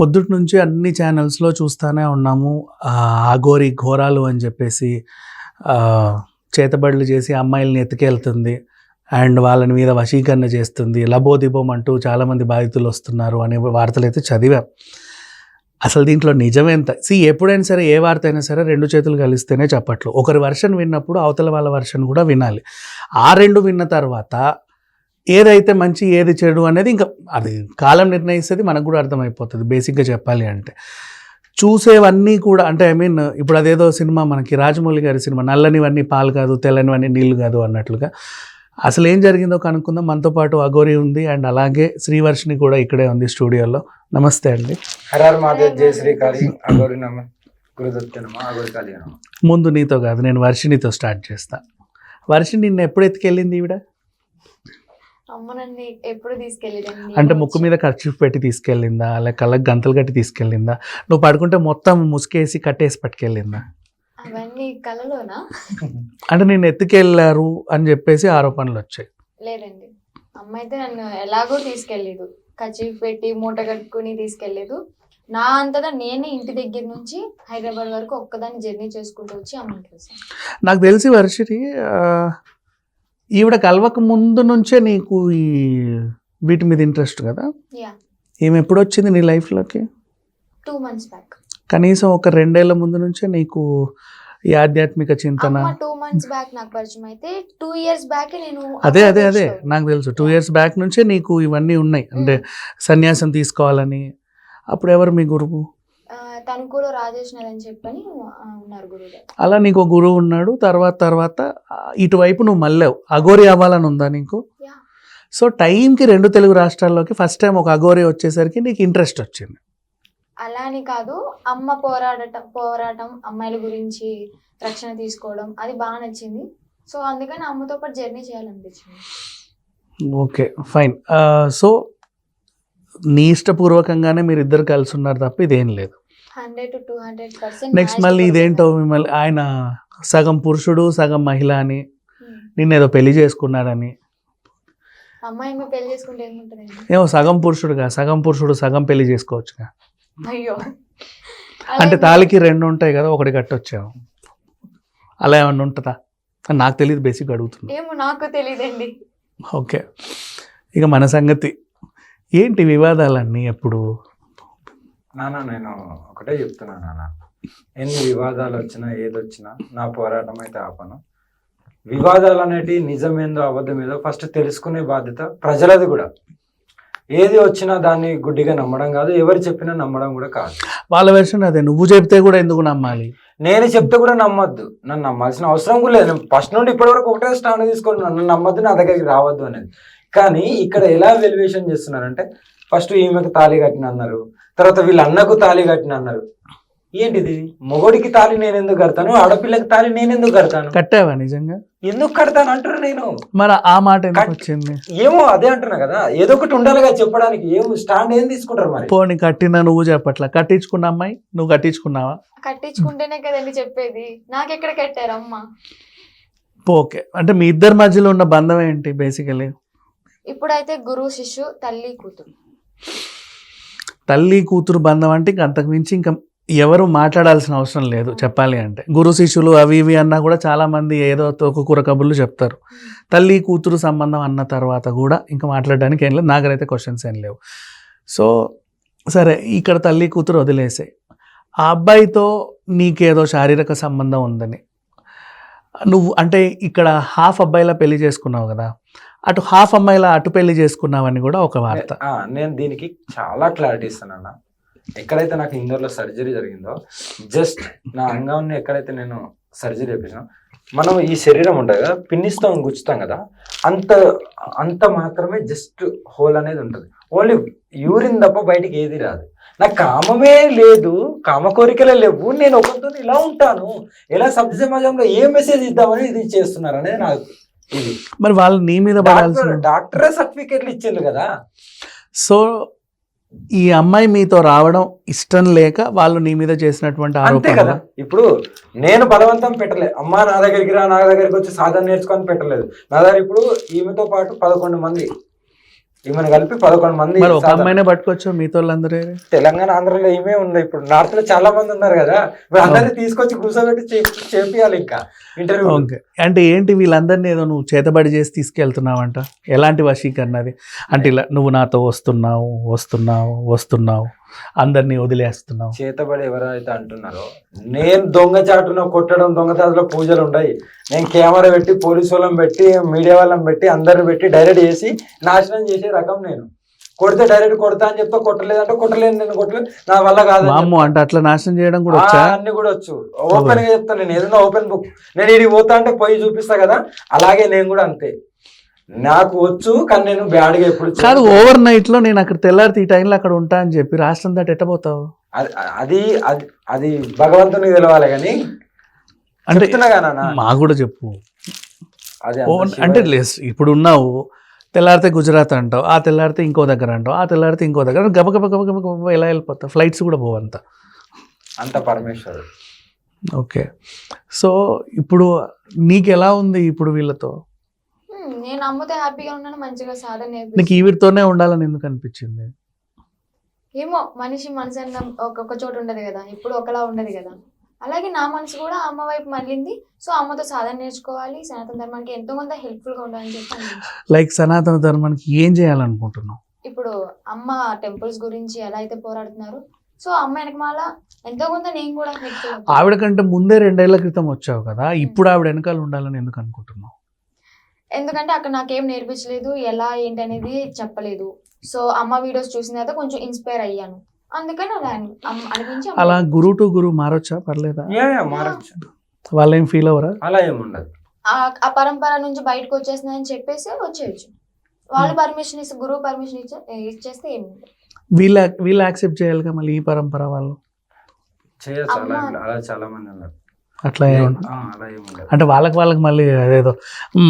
పొద్దుటి నుంచి అన్ని ఛానల్స్లో చూస్తూనే ఉన్నాము. ఆ, ఘోరాలు అని చెప్పేసి చేతబడులు చేసి అమ్మాయిల్ని ఎత్తుకెళ్తుంది. అండ్ వాళ్ళని మీద వశీకరణ చేస్తుంది. లబోదిబోం అంటూ చాలామంది బాధితులు వస్తున్నారు అనే వార్తలు అయితే చదివాం. అసలు దీంట్లో నిజమేంత? సి ఎప్పుడైనా సరే ఏ వార్త అయినా సరే రెండు చేతులు కలిస్తేనే చెప్పట్లు. ఒకరి వర్షన్ విన్నప్పుడు అవతల వాళ్ళ వర్షన్ కూడా వినాలి. ఆ రెండు విన్న తర్వాత ఏదైతే మంచి ఏది చెడు అనేది ఇంకా అది కాలం నిర్ణయిస్తుంది మనకు కూడా అర్థమైపోతుంది. బేసిక్గా చెప్పాలి అంటే. చూసేవన్నీ కూడా అంటే ఐ మీన్ ఇప్పుడు అదేదో సినిమా మనకి రాజమౌళి గారి సినిమా నల్లనివన్నీ పాలు కాదు తెల్లనివన్నీ నీళ్ళు కాదు అన్నట్లుగా. అసలు ఏం జరిగిందో కనుక్కుందాం. మనతో పాటు అఘోరి ఉంది అండ్ అలాగే శ్రీవర్షిని కూడా ఇక్కడే ఉంది స్టూడియోలో. నమస్తే అండి. అగోరి అగోరి ముందు నీతో కాదు నేను వర్షినితో స్టార్ట్ చేస్తా. వర్షిని నిన్న ఎప్పుడు ఎత్తుకెళ్ళింది ఈవిడ? ఎప్పుడు తీసుకెళ్ళేదండి? అంటే ముక్కు మీద ఖర్చు పెట్టి తీసుకెళ్ళిందా? లేక కళ్ళకి గంతలు కట్టి తీసుకెళ్ళిందా? నువ్వు పడుకుంటే మొత్తం ముసుకేసి కట్టేసి పట్టుకెళ్ళిందా? అవన్నీ కలలోనా అంటే నేను ఎత్తుకెళ్ళారు అని చెప్పేసి ఆరోపణలు వచ్చాయి. లేదండి. అమ్మ అయితే నన్ను ఎలాగో తీసుకెళ్ళలేదు కచీఫ్ పెట్టి మూట కట్టుకుని తీసుకెళ్ళలేదు నా అంతటా నేనే ఇంటి దగ్గర నుంచి హైదరాబాద్ వరకు ఒక్కదాన్ని జర్నీ చేసుకుంటూ వచ్చి కలిసాను నాకు తెలిసి వర్షిని ఆ, ఈవిడ కలవక ముందు నుంచే నీకు ఈ వీటి మీద ఇంట్రెస్ట్ కదా? ఈమె ఎప్పుడు వచ్చింది నీ లైఫ్లోకి టూ మంత్స్ బ్యాక్ కనీసం ఒక రెండేళ్ళ ముందు నుంచే నీకు ఈ ఆధ్యాత్మిక చింతన. టూ మంత్స్ బ్యాక్ నాకు పరిచయం అయితే టూ ఇయర్స్ బ్యాక్ నేను అదే అదే అదే నాకు తెలుసు. టూ ఇయర్స్ బ్యాక్ నుంచే నీకు ఇవన్నీ ఉన్నాయి. అంటే సన్యాసం తీసుకోవాలని. అప్పుడు ఎవరు మీ గురువు? తణుకులో రాజేష్ నల్ అని చెప్పని ఉన్నారు గురువు గారు అలా నీకు గురువు ఉన్నాడు తర్వాత తర్వాత ఇటువైపు నువ్వు మళ్ళావు. అఘోరి అవ్వాలని ఉందా నీకు? సో టైంకి రెండు తెలుగు రాష్ట్రాల్లోకి ఫస్ట్ టైం ఒక అఘోరి వచ్చేసరికి నీకు ఇంట్రెస్ట్ వచ్చింది. అలా అని కాదు అమ్మ పోరాడటం పోరాటం అమ్మాయిల గురించి రక్షణ తీసుకోవడం అది బాగా నచ్చింది. సో అందుకని అమ్మతో పాటు జర్నీ చేయాలనిపించింది. Okay fine. సో నీ ఇష్టపూర్వకంగానే మీరు ఇద్దరు కలిసి ఉన్నారు తప్ప ఇదేం లేదు. Hundred to two hundred percent next మళ్ళీ ఇదేంటో మిమ్మల్ని ఆయన సగం పురుషుడు సగం మహిళ అని పెళ్ళి చేసుకున్నాడని. అమ్మాయి ఏమో పెళ్ళి చేసుకుంటే ఏముంటుందండి? ఏమో సగం పురుషుడుగా సగం పురుషుడు సగం పెళ్ళి చేసుకోవచ్చుగా. అయ్యో. అంటే తాళికి రెండు ఉంటాయి కదా ఒకటి కట్టొచ్చాము అలా ఏమన్నా ఉంటుందా? అని నాకు తెలియదు బేసిక్ అడుగుతున్నా. ఏమో నాకు తెలియదండి ఓకే. ఇక మన సంగతి. ఏంటి వివాదాలన్నీ ఎప్పుడు? నాన్న నేను ఒకటే చెప్తున్నా నాన్న ఎన్ని వివాదాలు వచ్చినా ఏది వచ్చినా నా పోరాటం అయితే ఆపను. వివాదాలు అనేటివి నిజమేందో అబద్ధమేదో ఫస్ట్ తెలుసుకునే బాధ్యత ప్రజలది కూడా. ఏది వచ్చినా దాన్ని గుడ్డిగా నమ్మడం కాదు ఎవరు చెప్పినా నమ్మడం కూడా కాదు. వాళ్ళ వెర్షన్ అదే నువ్వు చెప్తే కూడా ఎందుకు నమ్మాలి? నేను చెప్తే కూడా నమ్మొద్దు. నన్ను నమ్మాల్సిన అవసరం కూడా లేదు. ఫస్ట్ నుండి ఇప్పటి వరకు ఒకటే స్టాండ్ తీసుకొని నన్ను నమ్మద్దు నా దగ్గరికి రావద్దు అనేది. కానీ ఇక్కడ ఎలా వెలివేషన్ చేస్తున్నారంటే ఫస్ట్ ఈమెకు తాళి కట్టిన అన్నారు తర్వాత వీళ్ళ అన్నకు తాళి కట్టిన అన్నారు. ఏంటిది? మొగోడికి తాళి నేను ఎందుకు కడతాను? ఆడపిల్లకి తాళి నేను ఎందుకు కడతాను? కట్టావా నిజంగా? ఎందుకు కడతాను అంటారు నేను? మరి ఆ మాట వచ్చింది? ఏమో అదే అంటున్నా కదా. ఏదో ఒకటి ఉండాలిగా చెప్పడానికి. ఏం స్టాండ్ ఏం తీసుకుంటారు మరి? పోనీ కట్టినా నువ్వు చెప్పట్లా. కట్టించుకున్న అమ్మాయి నువ్వు కట్టించుకున్నావా? కట్టించుకుంటేనే కదండి చెప్పేది? నాకెక్కడ కట్టారు అమ్మ? ఓకే. అంటే మీ ఇద్దరి మధ్యలో ఉన్న బంధం ఏంటి బేసికలీ ఇప్పుడైతే గురువు శిష్యు తల్లి కూతురు. తల్లి కూతురు బంధం అంటే ఇంక అంతకుమించి ఇంకా ఎవరు మాట్లాడాల్సిన అవసరం లేదు చెప్పాలి అంటే. గురు శిష్యులు అవి ఇవి అన్నా కూడా చాలామంది ఏదో తోకకూర కబుర్లు చెప్తారు. తల్లి కూతురు సంబంధం అన్న తర్వాత కూడా ఇంకా మాట్లాడడానికి ఏం లేదు. నాకైతే క్వశ్చన్స్ ఏం లేవు. సో సరే ఇక్కడ తల్లి కూతురు వదిలేసాయి ఆ అబ్బాయితో నీకేదో శారీరక సంబంధం ఉందని. నువ్వు అంటే ఇక్కడ హాఫ్ అబ్బాయిలా పెళ్ళి చేసుకున్నావు కదా. అటు హాఫ్ అమ్మాయిలా అటు పెళ్ళి చేసుకున్నావని కూడా ఒక వార్త. నేను దీనికి చాలా క్లారిటీ ఇస్తాను ఎక్కడైతే నాకు ఇందోర్లో సర్జరీ జరిగిందో జస్ట్ నా అంగాన్ని ఎక్కడైతే నేను సర్జరీ చేపించాను మనం ఈ శరీరం ఉంటుంది కదా పిన్నిస్తాం గుచ్చుతాం కదా అంత అంత మాత్రమే జస్ట్ హోల్ అనేది ఉంటుంది. ఓన్లీ యూరిన్ తప్ప బయటికి ఏది రాదు. నాకు కామమే లేదు కామ కోరికలే లేవు నేను ఒకరితో ఇలా ఉంటాను. ఎలా సభ్య సమాజంలో ఏ మెసేజ్ ఇద్దామని ఇది చేస్తున్నారు అనేది నాకు మరి వాళ్ళు నీ మీద పడాల్సిన డాక్టర్ సర్టిఫికేట్లు ఇచ్చిండ్రు కదా. సో ఈ అమ్మాయి మీతో రావడం ఇష్టం లేక వాళ్ళు నీ మీద చేసినటువంటి అంతే కదా. ఇప్పుడు నేను బలవంతం పెట్టలేదు అమ్మా నా దగ్గరికి రా నా దగ్గరికి వచ్చి సాధన నేర్చుకొని పెట్టలేదు. నా దగ్గర ఇప్పుడు ఈమెతో పాటు పదకొండు మంది ఈమెను కలిపి పదకొండు మంది మరి ఒక అమ్మాయినే పట్టుకోవచ్చు మీతో తెలంగాణ ఆంధ్రలో ఏమే ఉంది ఇప్పుడు. నార్త్లో చాలా మంది ఉన్నారు కదా. ఇప్పుడు అందరినీ తీసుకొచ్చి కూర్చోబెట్టి చేపియాలి ఇంకా. ఇంటర్వ్యూ అంటే ఏంటి వీళ్ళందరినీ ఏదో నువ్వు చేతబడి చేసి తీసుకెళ్తున్నావంట? ఎలాంటి వశీకరణ అది? అంటే ఇలా నువ్వు నాతో వస్తున్నావు వస్తున్నావు వస్తున్నావు. అందరినీ వదిలేస్తున్నావు. చేతబడి ఎవరైతే అంటున్నారో నేను దొంగచాటున కొట్టడం దొంగచాటులో పూజలు ఉన్నాయి నేను కెమెరా పెట్టి పోలీసు వాళ్ళని పెట్టి మీడియా వాళ్ళని పెట్టి అందరిని పెట్టి డైరెక్ట్ చేసి నాశనం చేసే రకం నేను. కొడితే డైరెక్ట్ కొడతా అని చెప్తా కొట్టలేదంటే కొట్టలేను నేను కొట్టలేదు. నా వల్ల కాదు వామ్మో అంటే అట్లా నాశనం చేయడం కూడా వచ్చా? అన్ని కూడా వచ్చు. ఓపెన్గా చెప్తాను నేను ఏదైనా ఓపెన్ బుక్. నేను ఇది పోతా అంటే పోయి చూపిస్తా కదా. అలాగే నేను కూడా అంతే. నాకు వచ్చు కానీ నేను బ్యాడ్గా ఎప్పుడు. కాదు ఓవర్ నైట్లో నేను అక్కడ తెల్లారితే ఈ టైంలో అక్కడ ఉంటా అని చెప్పి రాష్ట్రం దాటి ఎట్టబోతావు అది అది అది భగవంతునికి తెలవాలి కానీ అంటే. మా కూడా చెప్పు. అంటే లేస్ ఇప్పుడు ఉన్నావు తెల్లారితే గుజరాత్ అంటావు ఆ తెల్లారితే ఇంకో దగ్గర అంటావు ఆ తెల్లారితే ఇంకో దగ్గర గబ గబ గబ గబ గబ ఎలా వెళ్ళిపోతావు ఫ్లైట్స్ కూడా పోవంత అంత. పరమేశ్వరుడు. ఓకే. సో ఇప్పుడు నీకు ఎలా ఉంది ఇప్పుడు వీళ్ళతో? నేను అమ్మతో హ్యాపీగా ఉన్నాను మంచిగా సాధన నీకు ఈవిడితోనే ఉండాలని ఎందుకు అనిపించింది? ఏమో మనిషి మనసు అన్న ఒక్కొక్క చోట ఉండదు కదా ఇప్పుడు ఒకలా ఉండదు కదా. అలాగే నా మనసు కూడా అమ్మ వైపు మళ్ళింది. సో అమ్మతో సాధన నేర్చుకోవాలి సనాతన ధర్మానికి ఎంతో కొంత హెల్ప్ఫుల్గా ఉండాలని చెప్పి. లైక్ సనాతన ధర్మానికి ఏం చేయాలనుకుంటున్నావు? ఇప్పుడు అమ్మ టెంపుల్స్ గురించి ఎలా అయితే పోరాడుతున్నారు సో అమ్మ వెనకమాల ఎంతో కొంత నేను కూడా ఆవిడ కంటే ముందే రెండేళ్ళ క్రితం వచ్చావు కదా ఇప్పుడు ఆవిడ వెనకాల ఉండాలని ఎందుకు అనుకుంటున్నావు? ఎందుకంటే అక్కడ నాకేం నేర్పించలేదు ఎలా ఏంటి అనేది చెప్పలేదు. సో అమ్మ వీడియోస్ చూసిన తర్వాత కొంచెం ఇన్స్పైర్ అయ్యాను. అందుకని అలా అనిపించి గురు టు గురు మారొచ్చా? పర్లేదా? మారచ్చు. వాళ్ళు ఫీల్ అవ్వరా? అలా ఏముండదు ఆ- ఆ పరంపర నుంచి బయటకు వచ్చేస్తుందని చెప్పేసి వచ్చేయచ్చు. వాళ్ళు పర్మిషన్ ఇస్తే గురువు పర్మిషన్ ఇచ్చే ఇచ్చేస్తే ఏమి ఉండదు. వీళ్ళ వీళ్ళు యాక్సెప్ట్ చేయాలిగా మళ్ళీ ఈ పరంపర వాళ్ళు? చేయొచ్చు. అలా చాలా మంది ఉన్నారు. అట్లా అంటే వాళ్ళకి వాళ్ళకి మళ్ళీ అదేదో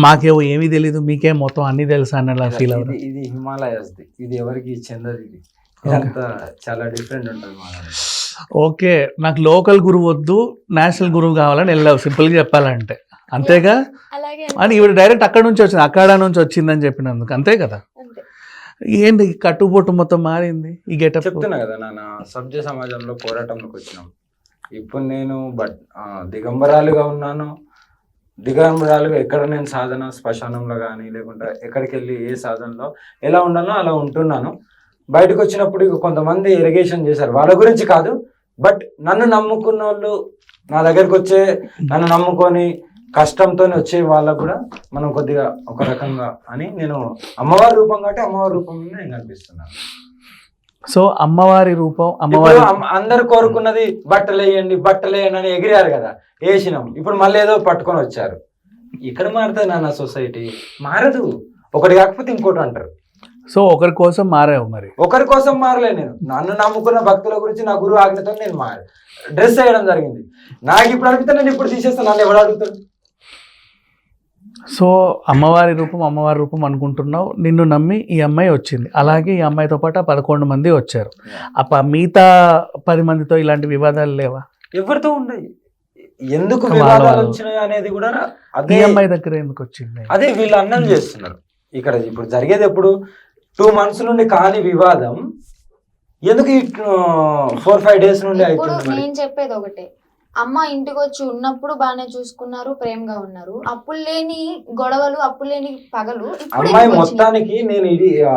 మాకేమో ఏమీ తెలీదు మీకేం మొత్తం అన్ని తెలుసా అని అలా ఫీల్ అవ్వరు ఇది ఇది హిమాలయస్ ఇది ఎవరికి చెందదు ఇది. ఇదంతా చాలా డిఫరెంట్ ఉంటుంది. ఓకే నాకు లోకల్ గురువు వద్దు నేషనల్ గురువు కావాలని వెళ్ళావు సింపుల్గా చెప్పాలంటే. అంతేగా? అలాగే అని ఈవిడ డైరెక్ట్ అక్కడ నుంచి వచ్చింది అక్కడ నుంచి వచ్చిందని చెప్పినందుకు అంతే కదా? ఏంటి కట్టుబొట్టు మొత్తం మారింది ఈ గెటప్? చెప్తున్నా కదా నాన్న సభ్య సమాజంలో పోరాటంలోకి వచ్చినాం. ఇప్పుడు నేను బట్ దిగంబరాలుగా ఉన్నాను. దిగంబరాలుగా ఎక్కడ నేను సాధన శ్మశానంలో కానీ లేకుంటే ఎక్కడికి వెళ్ళి ఏ సాధనలో ఎలా ఉండాలో అలా ఉంటున్నాను. బయటకు వచ్చినప్పుడు కొంతమంది ఇరిగేషన్ చేశారు. వాళ్ళ గురించి కాదు బట్ నన్ను నమ్ముకున్న వాళ్ళు నా దగ్గరికి వచ్చే నన్ను నమ్ముకొని కష్టంతో వచ్చే వాళ్ళకు కూడా మనం కొద్దిగా ఒక రకంగా అని నేను అమ్మవారి రూపం కాబట్టి అమ్మవారి రూపంలో నేను కనిపిస్తున్నాను. సో అమ్మవారి రూపం అమ్మవారి అమ్మ- అందరు కోరుకున్నది బట్టలు వేయండి బట్టలు వేయండి అని ఎగిరారు కదా. వేసినాం. ఇప్పుడు మళ్ళీ ఏదో పట్టుకొని వచ్చారు. ఇక్కడ మారుతుంది నాన్న సొసైటీ. మారదు. ఒకటి కాకపోతే ఇంకోటి అంటారు. సో ఒకరి కోసం మారావు మరి. ఒకరి కోసం మారలే నేను. నన్ను నమ్ముకున్న భక్తుల గురించి నా గురువు ఆజ్ఞతో నేను మారు డ్రెస్ వేయడం జరిగింది. నాకు ఇప్పుడు అడిగితే నేను ఇప్పుడు తీసేస్తాను. నన్ను ఎవడు అడుగుతాడు? సో అమ్మవారి రూపం అమ్మవారి రూపం అనుకుంటున్నావు. నిన్ను నమ్మి ఈ అమ్మాయి వచ్చింది. అలాగే ఈ అమ్మాయితో పాటు ఆ పదకొండు మంది వచ్చారు. అప్ప మిగతా పది మందితో ఇలాంటి వివాదాలు లేవా? ఎవరితో ఉండయి ఎందుకు వివాదాలు. వచ్చినాయి అనేది కూడా ఈ అదే అమ్మాయి దగ్గర ఎందుకు వచ్చింది? అదే వీళ్ళు అన్నం చేస్తున్నారు. ఇక్కడ ఇప్పుడు జరిగేది ఎప్పుడు? టూ మంత్స్ నుండి కాని వివాదం. ఎందుకు ఫోర్ ఫైవ్ డేస్ నుండి అవుతుంది నేను చెప్పేది ఒకటే. అమ్మ ఇంటికి వచ్చి ఉన్నప్పుడు బాగానే చూసుకున్నారు ప్రేమగా ఉన్నారు. అప్పులు లేని గొడవలు అప్పులు లేని పగలు ఇప్పుడు అమ్మాయి ఎందుకు వచ్చినాయి? మొత్తానికి నేను ఇది ఆ,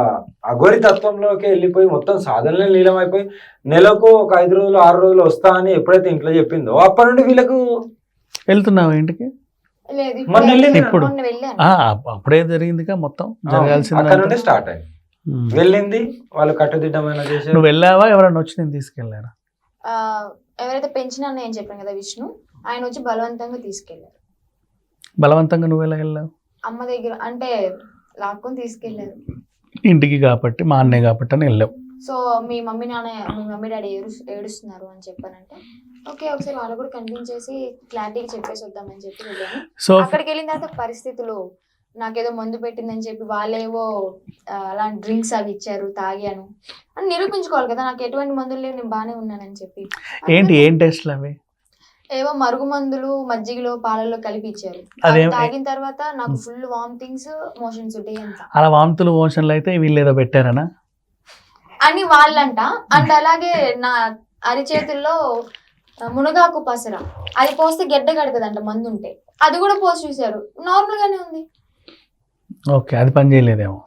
అఘోరి తత్వంలోకి వెళ్ళిపోయి మొత్తం సాధనలో లీలమైపోయి నెలకు ఒక ఐదు రోజులు ఆరు రోజులు వస్తా అని ఎప్పుడైతే ఇంట్లో చెప్పిందో అప్పటి నుండి వీళ్ళకు వెళ్తున్నావు ఇంటికి? లేదు మొన్న వెళ్ళింది ఇప్పుడు. మొన్న వెళ్ళాను. ఆ, అప్పుడే జరిగిందిగా మొత్తం అక్కడ నుండి జరగాల్సింది స్టార్ట్ అయింది. వెళ్ళింది వాళ్ళు కట్టుదిట్టమైన చేశారు? నువ్వు వెళ్ళావా? ఎవరైనా వచ్చి నేను తీసుకెళ్ళారా? ఆ, ఎవరైతే పెంచిన నేను చెప్పాను కదా విష్ణు ఆయన వచ్చి బలవంతంగా తీసుకెళ్ళారు బలవంతంగా నువ్వు ఎలా వెళ్ళావు? అమ్మ దగ్గర అంటే లాక్కొని తీసుకెళ్ళారు ఇంటికి కాబట్టి మా అన్నయ్య కాబట్టి అని వెళ్ళావు. సో మీ మమ్మీ నాన్న మీ మమ్మీ డాడీ ఏడు ఏడుస్తున్నారు అని చెప్పానంటే ఓకే ఒకసారి వాళ్ళు కూడా కనిపించేసి క్లారిటీగా చెప్పేసి వద్దామని చెప్పి వెళ్ళాను. సో అక్కడికి వెళ్ళిన తర్వాత పరిస్థితులు నాకేదో మందు పెట్టిందని చెప్పి వాళ్ళేవో అలాంటి డ్రింక్స్ అవి ఇచ్చారు తాగాను. అని నిరూపించుకోవాలి కదా నాకు ఎటువంటి మందులు లేవు నేను బాగానే ఉన్నానని చెప్పి. ఏంటి ఏం టెస్ట్లు అవి? ఏవో మరుగు మందులు మజ్జిగలో పాలల్లో కలిపి ఇచ్చారు. తాగిన తర్వాత నాకు ఫుల్ వామిటింగ్స్ మోషన్స్ అలా వాంతులు మోషన్లు అయితే వీళ్ళు ఏదో పెట్టారనా? అని వాళ్ళంట. అండ్ అలాగే నా అరిచేతుల్లో మునగాకు పసర. అది పోస్తే గెడ్డ కడుతుందంట మందు ఉంటే అది కూడా పోసి చూశారు. నార్మల్ గానే ఉంది. ఓకే అది పని చేయలేదేమో.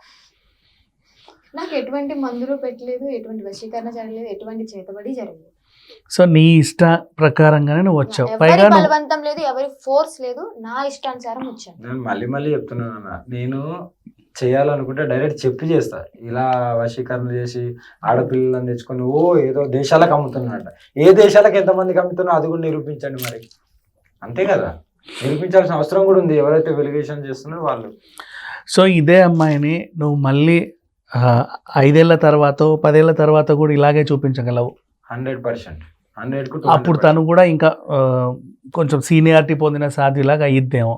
నాకు ఎటువంటి మందులు పెట్టలేదు ఎటువంటి వశీకరణ జరగలేదు ఎటువంటి చేతబడి జరగలేదు. సో నీ ఇష్ట ప్రకారంగానే నువ్వు వచ్చావు. పైగా బలవంతం లేదు ఎవరి ఫోర్స్ లేదు నా ఇష్టానుసారం వచ్చాను. నేను మళ్ళీ మళ్ళీ చెప్తున్నాను అన్న నేను చేయాలనుకుంటే డైరెక్ట్ చెప్పి చేస్తా. ఇలా వశీకరణ చేసి ఆడపిల్లలను తెచ్చుకొని ఓ ఏదో దేశాలకు అమ్ముతున్నాడంట. ఏ దేశాలకు ఎంతమందికి అమ్ముతున్నా అది కూడా నిరూపించండి మరి. అంతే కదా. నిరూపించాల్సిన అవసరం కూడా ఉంది. ఎవరైతే వెలిగేషన్ చేస్తున్నారో వాళ్ళు. సో ఇదే అమ్మాయిని నువ్వు మళ్ళీ ఐదేళ్ళ తర్వాత పదేళ్ళ తర్వాత కూడా ఇలాగే చూపించగలవు. Hundred percent. హండ్రెడ్ అప్పుడు తను కూడా ఇంకా కొంచెం సీనియారిటీ పొందిన సాధ్యులాగా అయ్యిద్దేమో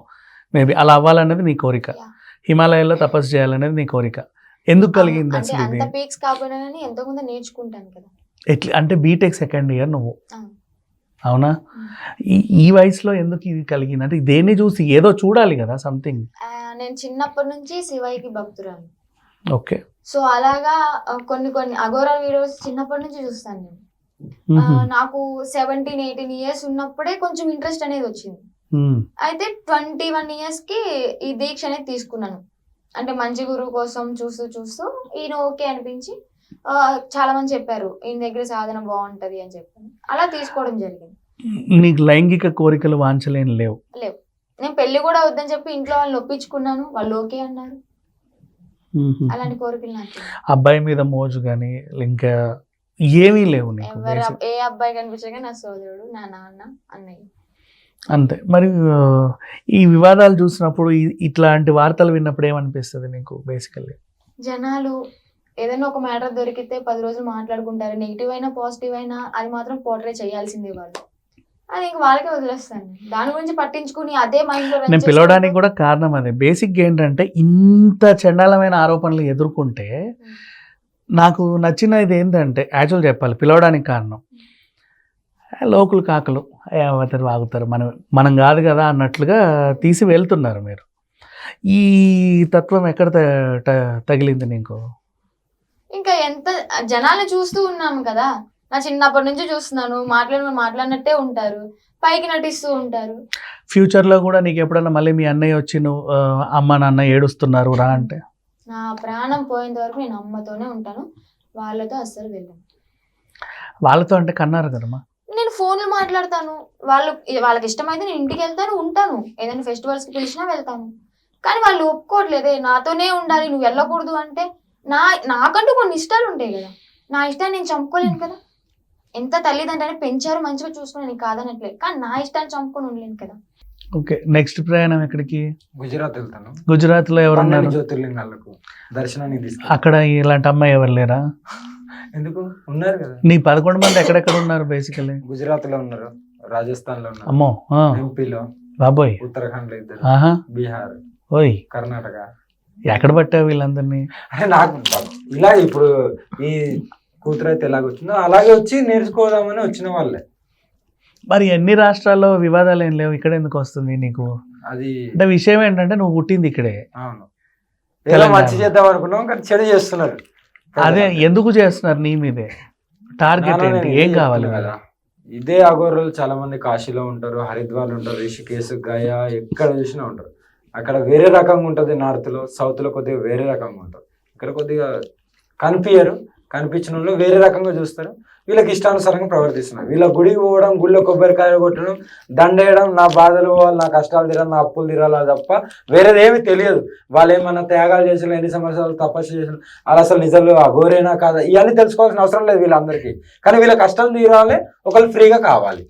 మేబీ అలా అవ్వాలన్నది నీ కోరిక. హిమాలయాల్లో తపస్సు చేయాలనేది నీ కోరిక. ఎందుకు కలిగింది అసలు ఇది? అంత పీక్స్ కాకపోయినా కానీ ఎంతో కొంత నేర్చుకుంటాను కదా. ఎట్లా అంటే బీటెక్ సెకండ్ ఇయర్ నువ్వు. అవునా? ఈ ఈ వయసులో ఎందుకు ఇది కలిగింది? అంటే దేన్ని చూసి ఏదో చూడాలి కదా సంథింగ్. నేను చిన్నప్పటి నుంచి శివయ్యకి భక్తురాలు. ఓకే. సో అలాగా కొన్ని కొన్ని అఘోరా వీడియోస్ చిన్నప్పటి నుంచి చూస్తాను నేను. నాకు సెవెంటీన్ ఎయిటీన్ ఇయర్స్ ఉన్నప్పుడే కొంచెం ఇంట్రెస్ట్ అనేది వచ్చింది. అయితే ట్వంటీ వన్ ఇయర్స్కి ఈ దీక్ష అనేది తీసుకున్నాను. అంటే మంచి గురువు కోసం చూస్తూ చూస్తూ ఈయన ఓకే అనిపించి చాలా మంది చెప్పారు ఈయన దగ్గర సాధన బాగుంటది అని చెప్పి అలా తీసుకోవడం జరిగింది. నీకు లైంగిక కోరికలు వాంచలేని లేవు. లేవు. నేను పెళ్ళి కూడా వద్దని చెప్పి ఇంట్లో వాళ్ళని ఒప్పించుకున్నాను. వాళ్ళు ఓకే అన్నారు. అలాంటి కోరికలు నాకు. అబ్బాయి మీద మోజు కానీ ఇంకా ఏమీ లేవు ఎవరు. ఏ అబ్బాయి కనిపించగా నా సోదరుడు నా నాన్న అన్నయ్య. అంతే. మరి ఈ వివాదాలు చూసినప్పుడు ఇట్లాంటి వార్తలు విన్నప్పుడు ఏమనిపిస్తుంది నీకు బేసికల్లీ జనాలు ఏదైనా ఒక మ్యాటర్ దొరికితే పది రోజులు మాట్లాడుకుంటారు. నెగిటివ్ అయినా పాజిటివ్ అయినా అది మాత్రం పోర్ట్రే చేయాల్సిందే వాళ్ళు. అది ఇంక వాళ్ళకే వదిలేస్తాను. దాని గురించి పట్టించుకుని అదే మైండ్లో నేను పిలవడానికి కూడా కారణం అదే. బేసిక్ ఏంటంటే ఇంత చండాలమైన ఆరోపణలు ఎదుర్కొంటే నాకు నచ్చినది ఏంటంటే యాక్చువల్ చెప్పాలి పిలవడానికి కారణం. లోకులు కాకలు ఏమవుతారు వాగుతారు మనం మనం కాదు కదా అన్నట్లుగా తీసి వెళ్తున్నారు మీరు. ఈ తత్వం ఎక్కడ తగిలింది నీకు? ఇంకా ఎంత జనాలు చూస్తూ ఉన్నాం కదా. నా చిన్నప్పటి నుంచి చూస్తున్నాను మాట్లాడి మాట్లాడినట్టే ఉంటారు పైకి నటిస్తూ ఉంటారు. ఫ్యూచర్లో కూడా నీకు ఎప్పుడన్నా మళ్ళీ మీ అన్నయ్య వచ్చి నువ్వు అమ్మ నాన్న ఏడుస్తున్నారు రా అంటే? నా ప్రాణం పోయేంత వరకు నేను అమ్మతోనే ఉంటాను వాళ్ళతో అస్సలు వెళ్ళను. వాళ్ళతో అంటే కన్నారు కదమ్మా? నేను ఫోన్లు మాట్లాడతాను వాళ్ళు వాళ్ళకి ఇష్టమైతే నేను ఇంటికి వెళ్తాను ఉంటాను. ఏదైనా ఫెస్టివల్స్కి పిలిచినా వెళ్తాను. కానీ వాళ్ళు ఒప్పుకోవట్లేదే నాతోనే ఉండాలి నువ్వు వెళ్ళకూడదు అంటే నా నాకంటూ కొన్ని ఇష్టాలు ఉంటాయి కదా. నా ఇష్టాన్ని నేను చంపుకోలేను కదా. ఎంత తల్లిదండ్రులని పెంచారు మంచిగా చూసుకుని నేను కాదనట్లే కానీ నా ఇష్టాన్ని చంపుకొని ఉండలేను కదా. ఓకే నెక్స్ట్ ప్రయాణం ఎక్కడికి? గుజరాత్ వెళ్తాను. గుజరాత్లో ఎవరున్నారు పన్నెండు జ్యోతిర్లింగాలకు దర్శనానికి తీసుకు అక్కడ ఇలాంటి అమ్మాయి ఎవరు లేరా? ఎందుకు? ఉన్నారు కదా. నీ పదకొండు మంది ఎక్కడెక్కడ ఉన్నారు బేసికల్లీ గుజరాత్లో ఉన్నారు రాజస్థాన్లో ఉన్నారు అమ్మో ఎంపీలో బాబోయ్. ఉత్తరాఖండ్లో ఇద్దరు ఆహా. బీహార్ ఓయ్. కర్ణాటక. ఎక్కడ పట్టావు వీళ్ళందరినీ? అంటే నాకు ఇలా ఇప్పుడు ఈ కూతురు అయితే ఎలాగ వచ్చిందో అలాగే వచ్చి నేర్చుకోదామని వచ్చిన వాళ్ళే. మరి ఎన్ని రాష్ట్రాల్లో వివాదాలు ఏం లేవు? ఇక్కడ ఎందుకు వస్తుంది నీకు? అది అంటే విషయం ఏంటంటే నువ్వు పుట్టింది ఇక్కడే. అవును. తెలంగాణ. మంచి చేద్దాం అనుకున్నాం కానీ చెడు చేస్తున్నారు. అదే ఎందుకు చేస్తున్నారు నీ మీదే? టార్గెట్ ఏంటి? ఏం కావాలి కదా. ఇదే అఘోరులు చాలా మంది కాశీలో ఉంటారు హరిద్వార్ ఉంటారు రిషికేశ్ గయా ఎక్కడ చూసినా ఉంటారు. అక్కడ వేరే రకంగా ఉంటుంది నార్త్లో సౌత్లో కొద్దిగా వేరే రకంగా ఉంటారు ఇక్కడ కొద్దిగా కనిపించరు కనిపించిన వాళ్ళు వేరే రకంగా చూస్తారు. వీళ్ళకి ఇష్టానుసారంగా ప్రవర్తిస్తున్నారు. వీళ్ళ గుడికి పోవడం గుళ్ళో కొబ్బరికాయ కొట్టడం దండేయడం నా బాధలు పోవాలి నా కష్టాలు తీరాలి నా అప్పులు తీరాలి తప్ప వేరేది ఏమీ తెలియదు. వాళ్ళు ఏమన్నా త్యాగాలు చేసిన ఎన్ని సంవత్సరాలు తపస్సు చేసిన వాళ్ళు అసలు నిజాలు అఘోరేనా కాదా? ఇవన్నీ తెలుసుకోవాల్సిన అవసరం లేదు వీళ్ళందరికీ. కానీ వీళ్ళ కష్టం తీరాలి ఒకళ్ళు ఫ్రీగా కావాలి.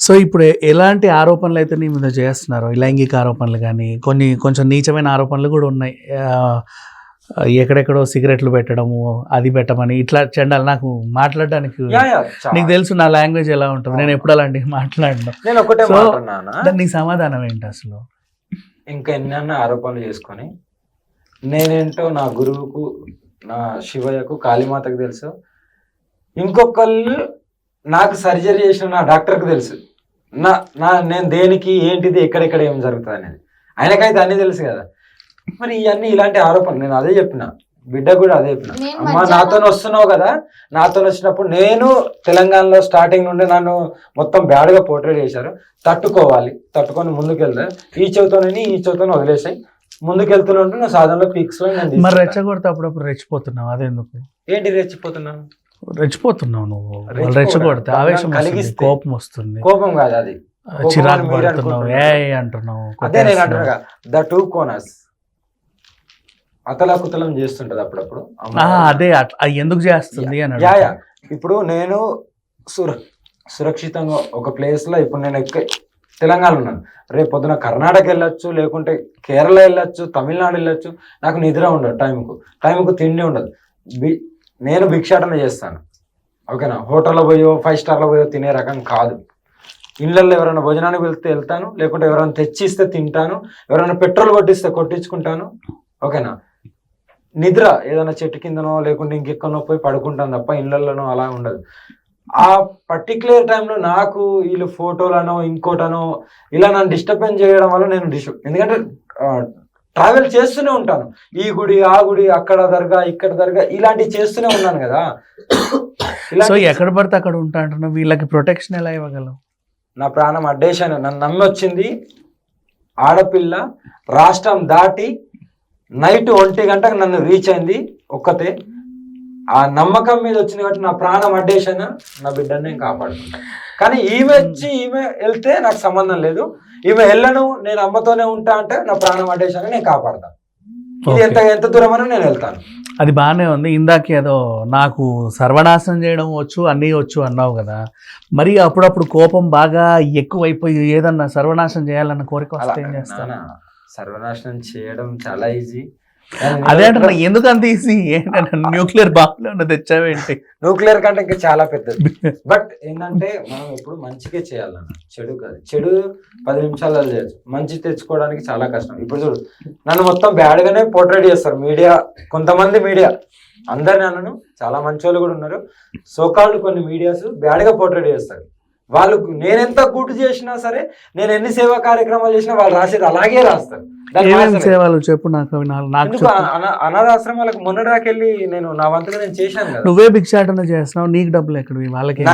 సో ఇప్పుడు ఎలాంటి ఆరోపణలు అయితే నీ మీద చేస్తున్నారు? ఈ లైంగిక ఆరోపణలు కానీ కొన్ని కొంచెం నీచమైన ఆరోపణలు కూడా ఉన్నాయి. ఎక్కడెక్కడో సిగరెట్లు పెట్టడము అది పెట్టమని ఇట్లా చెండాలి నాకు మాట్లాడడానికి. నీకు తెలుసు నా లాంగ్వేజ్ ఎలా ఉంటుంది. నేను ఎప్పుడు అలాంటివి మాట్లాడను. నేను ఒకటే నీ సమాధానం ఏంటి అసలు? ఇంకా ఎన్నెన్న ఆరోపణలు చేసుకొని నేనేంటో నా గురువుకు నా శివయ్యకు కాళీమాతకు తెలుసు. ఇంకొకళ్ళు నాకు సర్జరీ చేసిన నా డాక్టర్కి తెలుసు. నా నా నేను దేనికి ఏంటిది ఎక్కడెక్కడ ఏం జరుగుతుంది అనేది. ఆయనకైతే అన్నీ తెలుసు కదా. మరి ఇవన్నీ ఇలాంటి ఆరోపణలు. నేను అదే చెప్పిన. బిడ్డ కూడా అదే చెప్పిన. అమ్మా నాతో వస్తున్నావు కదా. నాతో వచ్చినప్పుడు నేను తెలంగాణలో స్టార్టింగ్ నుండి నన్ను మొత్తం బ్యాడ్గా పోర్ట్రేట్ చేశారు. తట్టుకోవాలి. తట్టుకొని ముందుకెళ్తా ఈ చెవితోనని ఈ చెవితోనే వదిలేసాయి. ముందుకెళ్తున్నట్టు నా సాధనలో పీక్స్ మరి. రెచ్చగొడితే అప్పుడప్పుడు రెచ్చిపోతున్నావు? అదెందుకు? ఏంటి రెచ్చిపోతున్నాను రెచ్చిపోతున్నావు నువ్వు. రెచ్చగొడితే కోపం ఆవేశం వస్తుంది, కలిగిస్తే. కోపం వస్తుంది. కోపం కాదు అది. చిరాకు పడుతున్నావు. ఏ. అంటున్నావు. అదే నేను. అంటున్నా ద టూ కోనర్స్ అతలాకుతలం చేస్తుంటది అప్పుడప్పుడు. అదే ఎందుకు చేస్తుంది అని యా. ఇప్పుడు నేను సుర సురక్షితంగా ఒక ప్లేస్లో ఇప్పుడు నేను ఎక్క తెలంగాణ ఉన్నాను. రేపు పొద్దున కర్ణాటక వెళ్ళొచ్చు లేకుంటే కేరళ వెళ్ళొచ్చు తమిళనాడు వెళ్ళొచ్చు నాకు నిద్ర ఉండదు టైంకు. టైంకు తిండి ఉండదు. బి నేను భిక్షాటన చేస్తాను. ఓకేనా? హోటల్లో పోయో ఫైవ్ స్టార్లో పోయో తినే రకం కాదు. ఇళ్ళల్లో ఎవరైనా భోజనానికి వెళ్తే వెళ్తాను లేకుంటే ఎవరైనా తెచ్చిస్తే తింటాను ఎవరైనా పెట్రోల్ కొట్టిస్తే కొట్టించుకుంటాను. ఓకేనా? నిద్ర ఏదైనా చెట్టు కిందనో లేకుంటే ఇంకెక్కడనో పోయి పడుకుంటాను తప్ప ఇళ్ళల్లోనో అలా ఉండదు. ఆ పర్టికులర్ టైంలో నాకు వీళ్ళు ఫోటోలనో ఇంకోటనో ఇలా నన్ను డిస్టర్బెన్స్ చేయడం వల్ల నేను డిస్టర్బ్ ఎందుకంటే ట్రావెల్ చేస్తూనే ఉంటాను. ఈ గుడి ఆ గుడి అక్కడ దర్గా ఇక్కడ దర్గా ఇలాంటివి చేస్తూనే ఉన్నాను కదా. సో ఎక్కడ పడితే అక్కడ ఉంటా అంటున్నావు? వీళ్ళకి ప్రొటెక్షన్ ఎలా ఇవ్వగలవు? నా ప్రాణం అడ్డేశాను. నన్ను నమ్మి వచ్చింది ఆడపిల్ల రాష్ట్రం దాటి నైట్ ఒంటి గంటకు నన్ను రీచ్ అయింది ఒక్కతే. ఆ నమ్మకం మీద వచ్చింది కాబట్టి నా ప్రాణం అడ్డేశాను నా బిడ్డని నేను కాపాడుకుంటాను కానీ ఈమె వచ్చి ఈమె వెళ్తే నాకు సంబంధం లేదు. ఈమె వెళ్ళను నేను అమ్మతోనే ఉంటా అంటే నా ప్రాణం అడ్డేశాను నేను కాపాడతాను ఇది ఎంత ఎంత దూరమైనా నేను వెళ్తాను. అది బాగానే ఉంది. ఇందాక ఏదో నాకు సర్వనాశనం చేయడం వచ్చు అన్నీ వచ్చు అన్నావు కదా. మరి అప్పుడప్పుడు కోపం బాగా ఎక్కువైపోయి ఏదన్నా సర్వనాశనం చేయాలన్న కోరిక వస్తే ఏం చేస్తాను సర్వనాశనం చేయడం చాలా ఈజీ అదే అంటే ఎందుకు అంత ఈజీ న్యూక్లియర్ బాంబులో తెచ్చావేంటి న్యూక్లియర్ కంటే ఇంకా చాలా పెద్దది. బట్ ఏంటంటే మనం ఎప్పుడు మంచిగా చేయాలన్న. చెడు కాదు. చెడు పది నిమిషాలలో చేయొచ్చు. మంచి తెచ్చుకోవడానికి చాలా కష్టం. ఇప్పుడు చూడు నన్ను మొత్తం బ్యాడ్ గానే పోర్ట్రేట్ చేస్తారు మీడియా కొంతమంది మీడియా అందరిని అన్నను చాలా మంచి వాళ్ళు కూడా ఉన్నారు. సోకాళ్ళు కొన్ని మీడియాస్ బ్యాడ్గా పోర్ట్రేట్ చేస్తారు. వాళ్ళు నేనెంత గుడ్ చేసినా సరే నేను ఎన్ని సేవా కార్యక్రమాలు చేసినా వాళ్ళు రాసేది అలాగే రాస్తారు. సేవలు చెప్పు నాకు నాకు అనాథాశ్రమాలకు నేను నా వంతుగా నేను చేశాను నువ్వే భిక్షాటన చేస్తున్నావు నీకు డబ్బులు ఎక్కడివి వాళ్ళకి?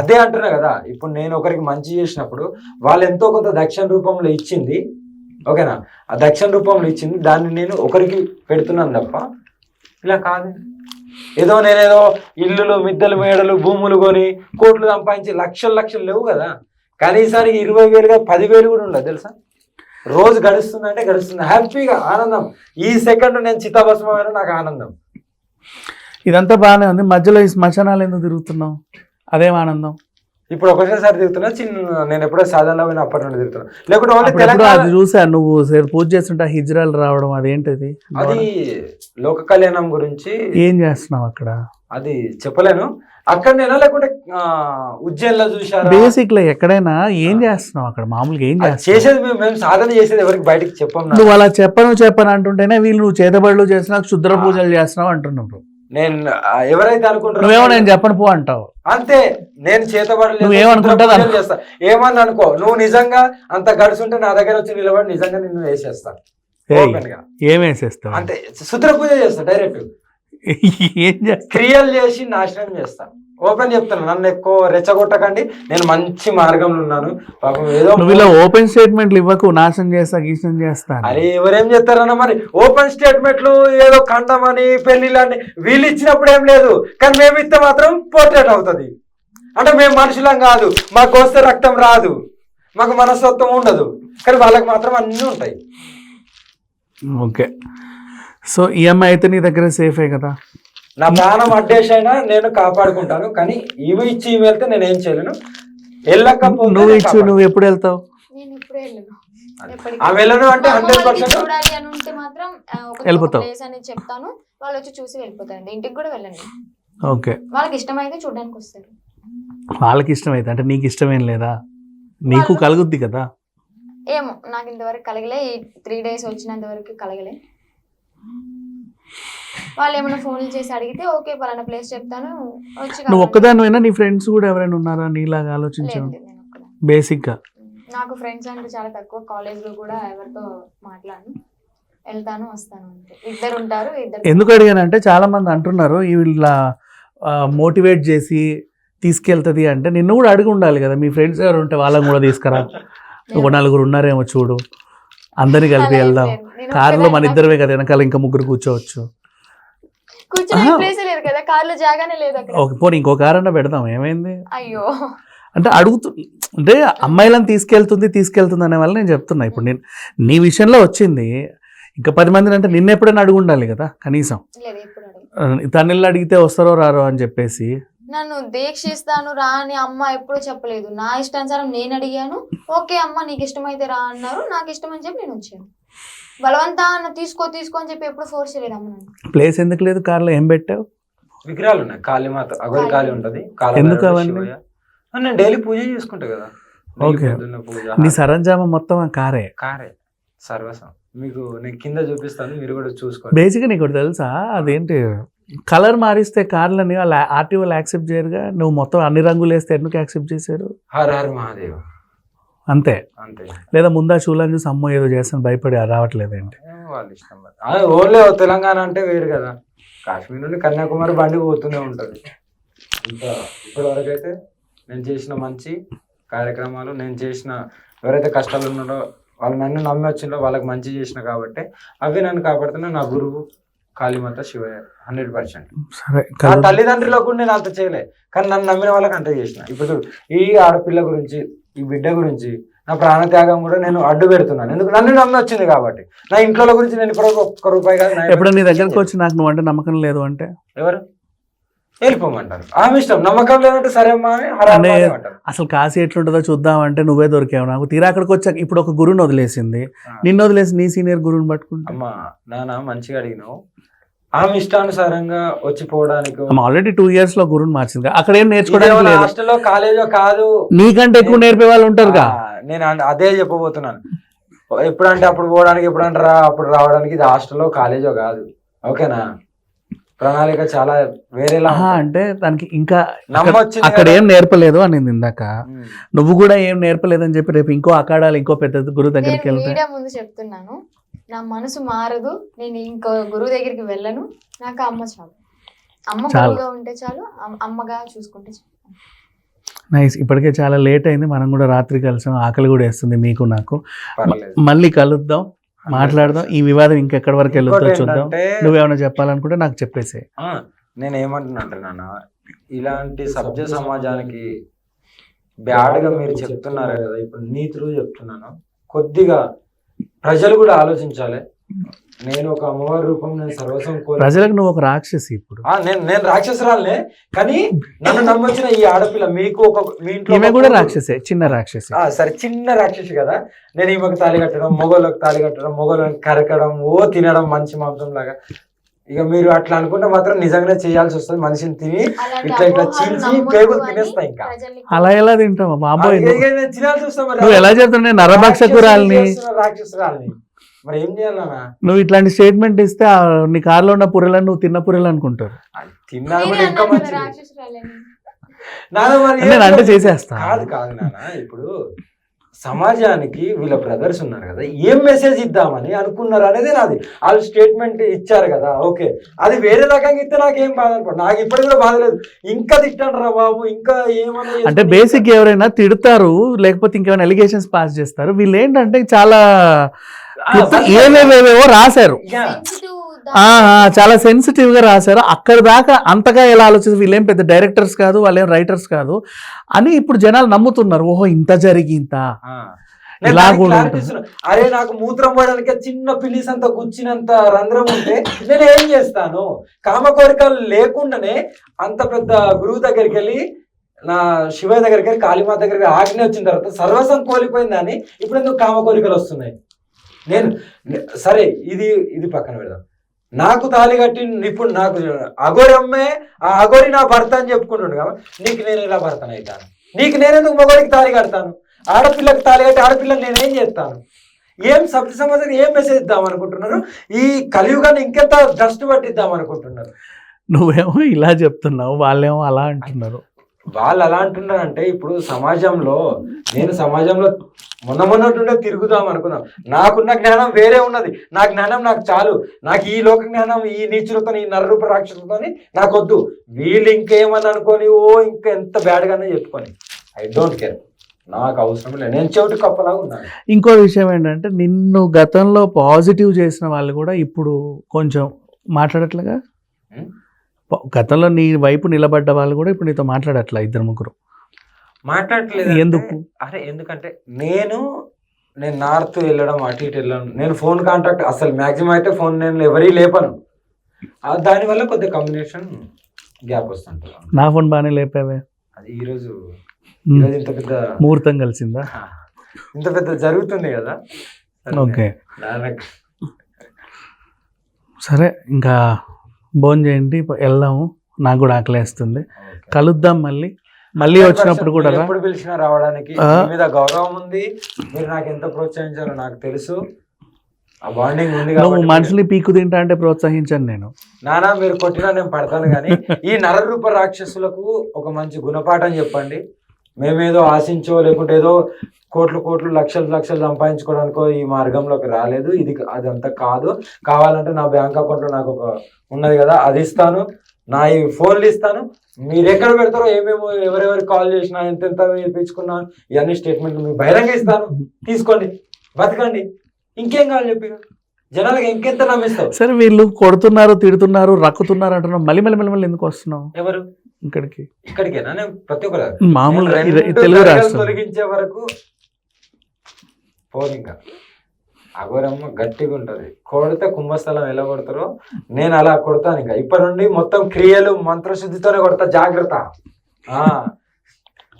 అదే అంటున్నా కదా ఇప్పుడు నేను ఒకరికి మంచి చేసినప్పుడు వాళ్ళు ఎంతో కొంత దక్షిణ రూపంలో ఇచ్చింది ఓకేనా? ఆ దక్షిణ రూపంలో ఇచ్చింది దాన్ని నేను ఒకరికి పెడుతున్నాను తప్ప ఇలా కాదు. ఏదో నేనేదో ఇల్లులు మిద్దెలు మేడలు భూములు కొని కోట్లు సంపాదించి లక్షలు లక్షలు లేవు కదా. కనీసానికి ఇరవై వేలుగా పదివేలు కూడా ఉండదు తెలుసా? రోజు గడుస్తుందంటే గడుస్తుంది. హ్యాపీగా ఆనందం. ఈ సెకండ్ నేను చిత్తాభస్మైన నాకు ఆనందం. ఇదంతా బాగానే ఉంది. మధ్యలో ఈ శ్మశానాలు ఎందుకు తిరుగుతున్నావు? అదేం ఆనందం? ఇప్పుడు ఒకటేసారి తిరుగుతున్నా చిన్న నేను ఎప్పుడో సాధారణ పోయిన అప్పటి నుండి తిరుగుతున్నా. లేకుంటే ఓన్లీ అప్పుడప్పుడు తెలంగాణ అది చూసా నువ్వు పూజ చేస్తుంటే హిజ్రాలు రావడం అదేంటిది? అది లోక కళ్యాణం గురించి ఏం చేస్తున్నావు అక్కడ? అది చెప్పలేను. అక్కడ నేనా లేకుంటే ఉజ్జయిన్లో చూసారా బేసిక్లో ఎక్కడైనా ఏం చేస్తున్నావు అక్కడ? మామూలుగా ఏం చేసేది మేము సాధన చేసేది ఎవరికి బయటికి చెప్పం. నువ్వు అలా చెప్పను చెప్పను అంటుంటేనే వీళ్ళు నువ్వు చేతబడులు చేస్తున్నావు క్షుద్ర పూజలు చేస్తున్నావు అంటున్నారు. నేను ఎవరైతే అనుకుంటారో నువ్వేమో నేను చెప్పను పో అంటావు. అంతే నేను చేతబడలేదు చేస్తా. ఏమని అనుకో నువ్వు నిజంగా అంత గడుచుంటే నా దగ్గర వచ్చి నిలబడి నిజంగా నిన్ను వేసేస్తా. ఏయ్, ఓపెన్గా. ఏం వేసేస్తావు? అంతే శుద్ర పూజ చేస్తా డైరెక్ట్. ఏం క్రియలు చేసి నాశనం చేస్తా. ఓపెన్ చెప్తాను నన్ను ఎక్కువ రెచ్చగొట్టకండి. నేను మంచి మార్గంలో ఉన్నాను. పాపం ఏదో నువ్వు ఇలా ఓపెన్ స్టేట్మెంట్లు ఇవ్వకు నాశనం చేస్తా గీసం చేస్తా అని. అరే ఎవరేం చేస్తారన్న మరి? ఓపెన్ స్టేట్మెంట్లు ఏదో కండమని పెళ్ళిళ్ళని వీళ్ళు ఇచ్చినప్పుడు ఏం లేదు. కానీ మేము ఇస్తే మాత్రం పోర్ట్రేట్ అవుతుంది. అంటే మేము మనుషులం కాదు. మాకు వస్తే రక్తం రాదు. మాకు మనస్తత్వం ఉండదు. కానీ వాళ్ళకి మాత్రం అన్నీ ఉంటాయి. ఓకే. సో ఈఎంఐ అయితే నీ దగ్గర సేఫే కదా? నా ప్రాణం అడ్డేసైనా నేను కాపాడుకుంటాను కానీ ఇవి ఇచ్చి ఇవి వెళ్తే నేను ఏం చేయలేను. వెళ్ళకపోతే నువ్వు ఇచ్చు. నువ్వు ఎప్పుడు వెళ్తావు? నేను ఇప్పుడే వెళ్ళను. ఆ వెళ్ళను అంటే హండ్రెడ్ వాళ్ళకి పర్సెంట్ చూడాలి అని ఉంటే మాత్రం వెళ్ళిపోతావు. ప్లేస్ అనేది చెప్తాను. వాళ్ళు వచ్చి చూసి వెళ్ళిపోతారండి. ఇంటికి కూడా వెళ్ళండి. ఓకే. వాళ్ళకి ఇష్టమైతే చూడడానికి వస్తారు. వాళ్ళకి ఇష్టమైతే అంటే నీకు ఇష్టమేం లేదా? నీకు కలుగుద్ది కదా? ఏమో నాకు ఇంతవరకు కలగలే. ఈ త్రీ డేస్ వచ్చినంత వరకు కలగలే. వాళ్ళు ఏమైనా ఫోన్లు చేసి అడిగితే ఓకే పలానా ప్లేస్ చెప్తాను వచ్చి నువ్వు ఒక్కదానివైనా నీ ఫ్రెండ్స్ కూడా ఎవరైనా ఉన్నారా నీలాగా ఆలోచించావు లేదు, నేను ఒక్కదాన్ని. బేసిక్గా నాకు ఫ్రెండ్స్ అంటే చాలా తక్కువ. కాలేజ్లో కూడా ఎవరితో మాట్లాడను. వెళ్తాను వస్తాను ఇద్దరు ఉంటారు ఇద్దరు ఎందుకు అడిగానంటే చాలా మంది అంటున్నారు వీళ్ళ మోటివేట్ చేసి తీసుకెళ్తుంది అంటే నిన్ను కూడా అడిగి ఉండాలి కదా. మీ ఫ్రెండ్స్ ఎవరు ఉంటే వాళ్ళని కూడా తీసుకురా. ఒక నలుగురు ఉన్నారేమో చూడు. అందరిని కలిపి వెళ్దాం. కారులో మన ఇద్దరమే కదా వెనకాల ఇంకా ముగ్గురు కూర్చోవచ్చు. కదా కార్లో జాగానే లేదు ఒక పోనీ ఇంకో కారన్నా పెడదాం ఏమైంది? అయ్యో. అంటే అడుగుతు అంటే అమ్మాయిలను తీసుకెళ్తుంది తీసుకెళ్తుంది అనే వల్ల నేను చెప్తున్నా. ఇప్పుడు నేను నీ విషయంలో వచ్చింది ఇంకా పది మందిని అంటే నిన్న ఎప్పుడైనా అడుగు ఉండాలి కదా కనీసం. తనని అడిగితే వస్తారో రారో అని చెప్పేసి. నన్ను దీక్షిస్తాను రా అని అమ్మ ఎప్పుడూ చెప్పలేదు. నా ఇష్టానుసారం నేను అడిగాను ఓకే అమ్మ నీకు ఇష్టమైతే రా అన్నారు నాకు ఇష్టం అని చెప్పి నేను వచ్చాను బలవంతా తీసుకో తీసుకో అని చెప్పి ఎప్పుడు ఫోర్స్ చేయలేదు అమ్మ నన్ను. ప్లేస్ ఎందుకు లేదు? కార్లో ఏం పెట్టావు? విగ్రహాలు ఉన్నాయి. కాళీమాత అగోరి కాళీ. ఉంటది. ఎందుకు అవన్నీ? నేను డైలీ పూజ చేసుకుంటా కదా. ఓకే. నీ సరంజామా మొత్తం ఆ కారే? కారే. సర్వసం మీకు నేను కింద చూపిస్తాను మీరు కూడా చూసుకోండి. బేసిక్గా నీకు తెలుసా? అదేంటి? కలర్ మారిస్తే కార్లని వాళ్ళు ఆర్టీ వాళ్ళు యాక్సెప్ట్ చేయరుగా? నువ్వు మొత్తం అన్ని రంగులు వేస్తే ఎందుకు యాక్సెప్ట్ చేశారు? హర హర మహాదేవ్. అంతే. అంతే. లేదా ముందా షూలను చూసి అమ్మో ఏదో చేస్తాను భయపడి రావట్లేదేంటి? ఏ, వాళ్ళ ఇష్టం ఓన్లీ తెలంగాణ అంటే వేరు కదా. కాశ్మీర్ నుండి కన్యాకుమారి బండి పోతూనే ఉంటది. ఇంకా ఇప్పటి వరకు అయితే నేను చేసిన మంచి కార్యక్రమాలు నేను చేసిన ఎవరైతే కష్టాలు ఉన్నారో వాళ్ళు నన్ను నమ్మి వచ్చిందో వాళ్ళకి మంచి చేసిన కాబట్టి అవి నన్ను కాపాడుతున్నా నా గురువు కాళీమాత శివయ్య హండ్రెడ్ పర్సెంట్. నా తల్లిదండ్రులకు కూడా నేను అంత చేయలే. కానీ నన్ను నమ్మిన వాళ్ళకి అంత చేసిన. ఇప్పుడు ఈ ఆడపిల్ల గురించి ఈ బిడ్డ గురించి నా ప్రాణత్యాగం కూడా నేను అడ్డు పెడుతున్నాను. ఎందుకు? నన్ను నమ్మి వచ్చింది కాబట్టి. నా ఇంట్లో గురించి నేను ఇప్పుడు ఒక్క రూపాయి కాదు ఎప్పుడో నీ దగ్గరకు వచ్చి నాకు నువ్వు అంటే నమ్మకం లేదు అంటే? ఎవరు? వెళ్ళిపోమంటారు. ఆమె ఇష్టం. నమ్మకం లేదంటే సరే అమ్మా అని అసలు కాశీ ఎట్లుంటుందో చూద్దాం అంటే నువ్వే దొరికావు నాకు. తీరా అక్కడికి వచ్చాక ఇప్పుడు ఒక గురువుని వదిలేసింది. నిన్ను వదిలేసి నీ సీనియర్ గురువుని పట్టుకుంటా. అమ్మా నాన్న మంచిగా అడిగినావు. ఆమె ఇష్టానుసారంగా వచ్చిపోవడానికి ఆల్రెడీ టూ ఇయర్స్లో గురువుని మార్చింది. అక్కడ ఏం నేర్చుకోవడానికి హాస్టల్లో కాలేజో కాదు. నీకంటే ఎక్కువ నేర్పే వాళ్ళు ఉంటారుగా. నేను అన్- అదే చెప్పబోతున్నాను. ఎప్పుడంటే అప్పుడు పోవడానికి ఎప్పుడంటే రా అప్పుడు రావడానికి ఇది హాస్టల్లో కాలేజో కాదు. ఓకేనా? ప్రణాళిక చాలా వేరేలా. అంటే దానికి ఇంకా అక్కడ. ఏం నేర్పలేదు అని ఇందాక. నువ్వు కూడా ఏం నేర్పలేదని చెప్పి రేపు ఇంకో అకాడాలు ఇంకో పెద్ద గురువు దగ్గరికి వెళ్తే ముందు చెప్తున్నాను. నా మనసు మారదు నేను ఇంకో గురువు దగ్గరికి వెళ్ళను. నాకు అమ్మ చాలు. అమ్మ. గురువుగా ఉంటే చాలు అమ్- అమ్మగా చూసుకుంటే చాలు. నైస్ ఇప్పటికే చాలా లేట్ అయింది. మనం కూడా రాత్రి కలిసాం. ఆకలి కూడా వేస్తుంది మీకు నాకు. మళ్ళీ కలుద్దాం మాట్లాడదాం. ఈ వివాదం ఇంకెక్కడి వరకు వెళ్తుందో ఇంకోటి చూద్దాం. నువ్వేమైనా చెప్పాలనుకుంటే నాకు చెప్పేసి ఆ, నేను ఏమంటున్నా అంటే నాన్న ఇలాంటి సభ్య సమాజానికి బ్యాడ్గా మీరు చెప్తున్నారు కదా. ఇప్పుడు నీతులు చెప్తున్నాను. కొద్దిగా ప్రజలు కూడా ఆలోచించాలి. నేను ఒక అమ్మవారి రూపం నేను సర్వస్వం కోరి ప్రజలకు నువ్వు ఒక రాక్షసి ఇప్పుడు. నేను నేను రాక్షసురాలనే కానీ నన్ను నమ్మొచ్చిన ఈ ఆడపిల్ల మీకు ఒక మీ ఇంట్లో కూడా. రాక్షసే చిన్న రాక్షసి. ఆ, సరే చిన్న రాక్షసి కదా. నేను ఈమెకు తాళి కట్టడం మొగోళ్ళకి తాళి కట్టడం మొగోళ్ళని కరకడం ఓ తినడం మంచి మాంసం లాగా ఇక మీరు అట్లా అనుకుంటే మాత్రం నిజంగానే చేయాల్సి వస్తుంది. మనిషిని తిని ఇట్లా ఇట్లా చీల్చి పేగులు అని తినేస్తా ఇంకా. అలా ఎలా తింటావా బాబోయ్ తినాల్సి వస్తా ఎలా చెప్తున్నావు నరభక్షకురాల్ని. రాక్షసురాల్ని. మరి ఏం చేయాలన్నా నువ్వు ఇట్లాంటి స్టేట్మెంట్ ఇస్తే ఆ నీ కార్లో ఉన్న పుర్రెలను నువ్వు తిన్న పుర్రెలు అనుకుంటారు. తిన్నా కూడా ఇంకా మంచిది. నేను అంటే? చేసేస్తా. కాదు కాదు నాన్న. ఇప్పుడు సమాజానికి వీళ్ళ బ్రదర్స్ ఉన్నారు కదా ఏం మెసేజ్ ఇద్దామని అనుకున్నారు అనేది నాది. వాళ్ళు స్టేట్మెంట్ ఇచ్చారు కదా ఓకే. అది వేరే రకంగా ఇస్తే నాకేం బాధ అనుకో నాకు ఇప్పటికి కూడా బాధ లేదు. ఇంకా తిట్టాను రా బాబు ఇంకా ఏమన్నా అంటే బేసిక్ ఎవరైనా తిడతారు లేకపోతే ఇంకేమైనా ఎలిగేషన్స్ పాస్ చేస్తారు. వీళ్ళు ఏంటంటే చాలా ఏవేవేవేవో రాశారు. చాలా సెన్సిటివ్గా రాశారు. అక్కడ దాకా అంతగా ఎలా ఆలోచిస్తారు వీళ్ళేం పెద్ద డైరెక్టర్స్ కాదు వాళ్ళేం రైటర్స్ కాదు అని ఇప్పుడు జనాలు నమ్ముతున్నారు. ఓహో ఇంత జరిగి ఇంత ఇలా కూడా. అరే నాకు మూత్రం పోయడానికి చిన్న పిల్లిస్ అంత గుచ్చినంత రంధ్రం ఉంటే నేను ఏం చేస్తాను? కామ కోరికలు లేకుండానే అంత పెద్ద గురువు దగ్గరికి వెళ్ళి నా శివయ్య దగ్గరికి వెళ్ళి కాళీమాత దగ్గరికి ఆజ్ఞ వచ్చిన తర్వాత సర్వసం కోల్పోయిందని ఇప్పుడు ఎందుకు కామ కోరికలు వస్తున్నాయి? నేను సరే ఇది ఇది పక్కన పెడదాం. నాకు తాళి కట్టి ఇప్పుడు నాకు అగోరి అమ్మే ఆ అగోరి నా భర్త అని చెప్పుకుంటుండు కాబట్టి నీకు నేను ఇలా భర్తను అవుతాను? నీకు నేనెందుకు మగోడికి తాళి కడతాను? ఆడపిల్లకి తాళి కట్టి ఆడపిల్లని నేనేం చేస్తాను? ఏం సభ్య సమాజానికి ఏం మెసేజ్ ఇద్దాం అనుకుంటున్నారు? ఈ కలియుగాన్ని ఇంకెంత డస్ట్ పట్టిద్దాం అనుకుంటున్నారు? నువ్వేమో ఇలా చెప్తున్నావు వాళ్ళేమో అలా అంటున్నారు. వాళ్ళు ఎలా అంటున్నారంటే ఇప్పుడు సమాజంలో నేను సమాజంలో మొన్న మొన్నటుండే తిరుగుదాం అనుకున్నాం. నాకున్న జ్ఞానం వేరే ఉన్నది. నా జ్ఞానం నాకు చాలు. నాకు ఈ లోక జ్ఞానం ఈ నీచులతో ఈ నరరూప రాక్షసులతో నాకు వద్దు వీళ్ళు ఇంకేమని అనుకొని ఓ ఇంకా ఎంత బ్యాడ్గానే చెప్పుకొని. I don't care. నాకు అవసరం లేదు. నేను చెవిటి కప్పలాగా ఉన్నాను. ఇంకో విషయం ఏంటంటే నిన్ను గతంలో పాజిటివ్ చేసిన వాళ్ళు కూడా ఇప్పుడు కొంచెం మాట్లాడట్లేగా గతంలో నీ వైపు నిలబడ్డ వాళ్ళు కూడా ఇప్పుడు నీతో మాట్లాడట్లా ఇద్దరు ముగ్గురు? మాట్లాడట్లేదు ఎందుకు? అరే ఎందుకంటే నేను నేను నార్త్ వెళ్ళడం అటు ఇటు వెళ్ళడం నేను ఫోన్ కాంటాక్ట్ అసలు మాక్సిమం అయితే ఫోన్ నేను ఎవరీ లేపను. దానివల్ల కొద్దిగా కమ్యూనికేషన్ గ్యాప్ వస్తుంటుంది. నా ఫోన్ బాగానే లేపావే? అది ఈరోజు. ఈరోజు ఇంత పెద్ద ముహూర్తం కలిసిందా? ఇంత పెద్ద జరుగుతుంది కదా? ఓకే. సరే ఇంకా భోజనం చేయండి వెళ్దాము. నాకు కూడా ఆకలేస్తుంది. కలుద్దాం మళ్ళీ. మళ్ళీ వచ్చినప్పుడు కూడా. ఎప్పుడు పిలిచినా రావడానికి మీద గౌరవం ఉంది. మీరు నాకు ఎంత ప్రోత్సహించారో నాకు తెలుసు. ఆ బాండింగ్ ఉంది నువ్వు మనుషుల్ని పీకు తింటా అంటే ప్రోత్సహించాను నేను. నానా మీరు కొట్టినా నేను పడతాను కానీ ఈ నరరూప రాక్షసులకు ఒక మంచి గుణపాఠం చెప్పండి. మేమేదో ఆశించో లేకుంటే ఏదో కోట్లు కోట్లు లక్షలు లక్షలు సంపాదించుకోవడానికో ఈ మార్గంలోకి రాలేదు. ఇది అదంతా కాదు. కావాలంటే నా బ్యాంక్ అకౌంట్లో నాకు ఒక ఉన్నది కదా అది ఇస్తాను. నా ఈ ఫోన్లు ఇస్తాను. మీరు ఎక్కడ పెడతారో ఏమేమో ఎవరెవరికి కాల్ చేసినా ఎంతెంత ఇప్పించుకున్నా ఇవన్నీ స్టేట్మెంట్ మీకు బహిరంగ ఇస్తాను. తీసుకోండి. బతకండి. ఇంకేం కావాలి చెప్పి జనాలకు ఇంకెంత నమ్మిస్తావు? సరే వీళ్ళు కొడుతున్నారు తిడుతున్నారు రక్కుతున్నారు అంటున్నావు. మళ్ళీ మళ్ళీ మళ్ళీ మళ్ళీ ఎందుకు వస్తున్నావు? ఎవరు? ఇక్కడికి. ఇక్కడికేనా? ప్రతి ఒక్కరు మామూలుగా తెలుగు రాష్ట్రం. తొలగించే వరకు పోను ఇంకా. అఘోరమ్మ గట్టిగా ఉంటది. కొడితే కుంభస్థలం ఎలా కొడతారో నేను అలా కొడతాను ఇంకా. ఇప్పటి నుండి మొత్తం క్రియలు మంత్రశుద్ధితోనే కొడతా జాగ్రత్త. ఆ.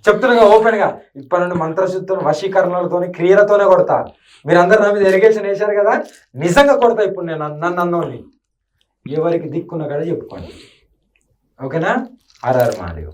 చెప్తున్నా ఓపెన్గా. ఇప్పటి నుండి మంత్రశుద్ధితో వశీకరణలతో క్రియలతోనే కొడతా. మీరందరూ నా మీద ఎరిగేషన్ వేశారు కదా నిజంగా కొడతా ఇప్పుడు నేను నన్ను అన్నోని ఎవరికి దిక్కున్న కాడ చెప్పుకోండి. ఓకేనా? ఆర్ఆర్ మహాదేవ్